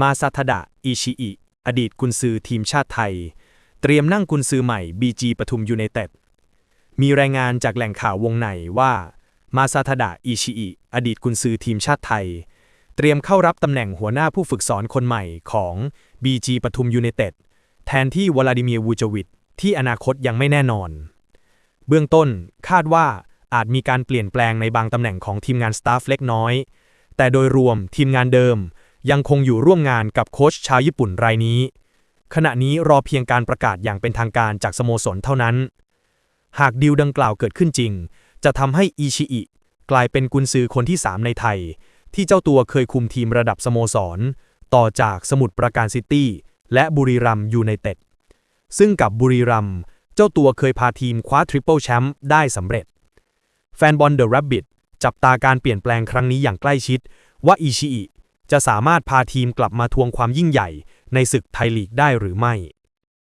มาซาทดะ อิชิอิ อดีตกุนซือทีมชาติไทย เตรียมนั่งกุนซือใหม่ BG ปทุมยูไนเต็ด มีรายงานจากแหล่งข่าววงในว่า มาซาทดะ อิชิอิ อดีตกุนซือทีมชาติไทย เตรียมเข้ารับตำแหน่งหัวหน้าผู้ฝึกสอนคนใหม่ของ BG ปทุมยูไนเต็ดแทนที่วลาดิเมียร์วูจวิตที่อนาคตยังไม่แน่นอน เบื้องต้นคาดว่าอาจมีการเปลี่ยนแปลงในบางตำแหน่งของทีมงานสตาฟเล็กน้อย แต่โดยรวมทีมงานเดิม ยังคงอยู่ร่วมงานกับโค้ชชาวญี่ปุ่นรายนี้ ขณะนี้รอเพียงการประกาศอย่างเป็นทางการจากสโมสรเท่านั้น หากดีลดังกล่าวเกิดขึ้นจริง จะทำให้อิชิอิกลายเป็นกุนซือคนที่ 3 ในไทย ที่เจ้าตัวเคยคุมทีมระดับสโมสร ต่อจากสมุทรปราการซิตี้และบุรีรัมยูไนเต็ดซึ่งกับบุรีรัมเจ้าตัวเคยพาทีมคว้าทริปเปิลแชมป์ได้สำเร็จ แฟนบอลเดอะแรบบิทจับตาการเปลี่ยนแปลงครั้งนี้อย่างใกล้ชิด ว่าอิชิอิ จะสามารถพาทีมกลับมาทวงความยิ่งใหญ่ในศึกไทยลีกได้หรือไม่